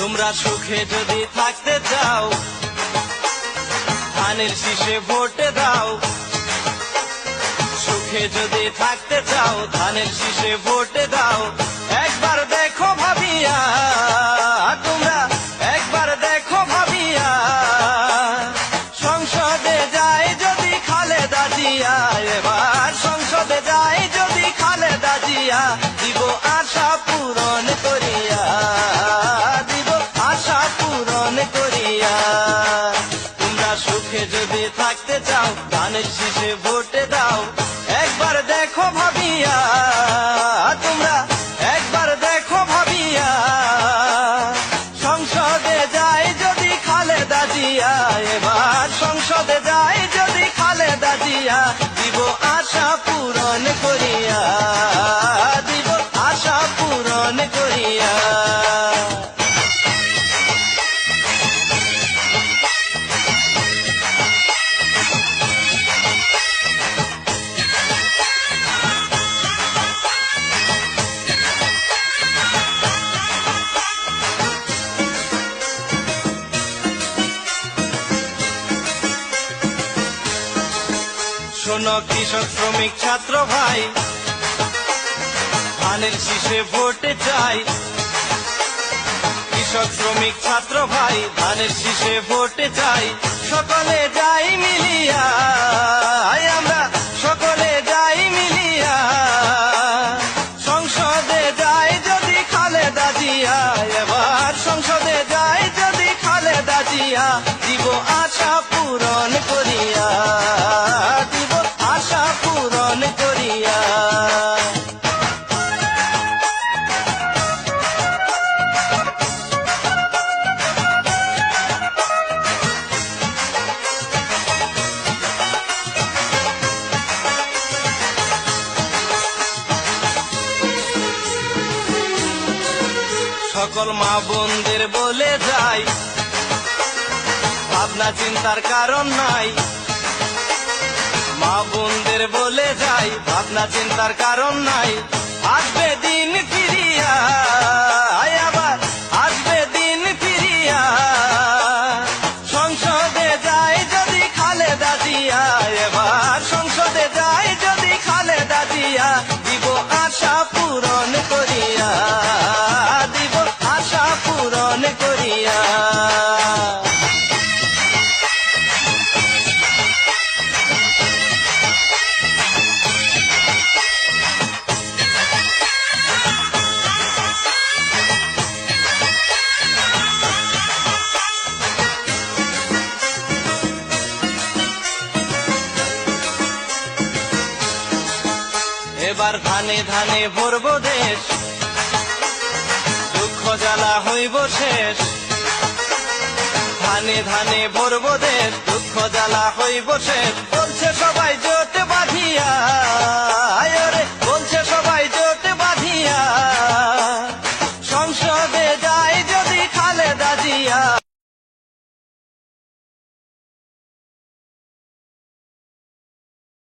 তোমরা সুখে যদি থাকতে চাও ধানের শীষে ভোটে দাও। সুখে যদি থাকতে চাও ধানের শীষে ভোটে দাও। একবার দেখো ভাবিয়া, তোমরা একবার দেখো ভাবিয়া, সংসদে যায় যদি খালেদা জিয়া, এবার সংসদে যায় যদি খালেদা জিয়া, দিব আশা সুখে যদি থাকতে চাও ধানের শীষে ভোটে দাও। একবার দেখো ভাবিয়া, তোমরা একবার দেখো ভাবিয়া। সংসদে যায় যদি খালেদা জিয়া, এবার সংসদে যায় যদি খালেদা জিয়া, দিব আশা পূরণ করিয়া শোনো কৃষক শ্রমিক ছাত্র ভাই। ধানের শীষে ভোটে চাই। কৃষক শ্রমিক ছাত্র ভাই, ধানের শীষে ভোটে চাই। সকলে যাই মিলিয়া, আয় আমরা সকলে যাই মিলিয়া। সংসদে যাই যদি খালেদা জিয়া, এবার সংসদে যাই যদি খালেদা জিয়া, দিব আশা সকল মা বোনদের বলে যাই। ভাবনা চিন্তার কারণ নাই। মা বোনদের বলে যাই, ভাবনা চিন্তার কারণ নাই। আসবে দিন ফিরিয়া। এবার ধানে ধানে ভরব দেশ। দুঃখ জ্বালা হইব শেষ। ধানে ধানে ভরব দেশ, দুঃখ জ্বালা হইব শেষ। বলছে সবাই জোট বাঁধিয়া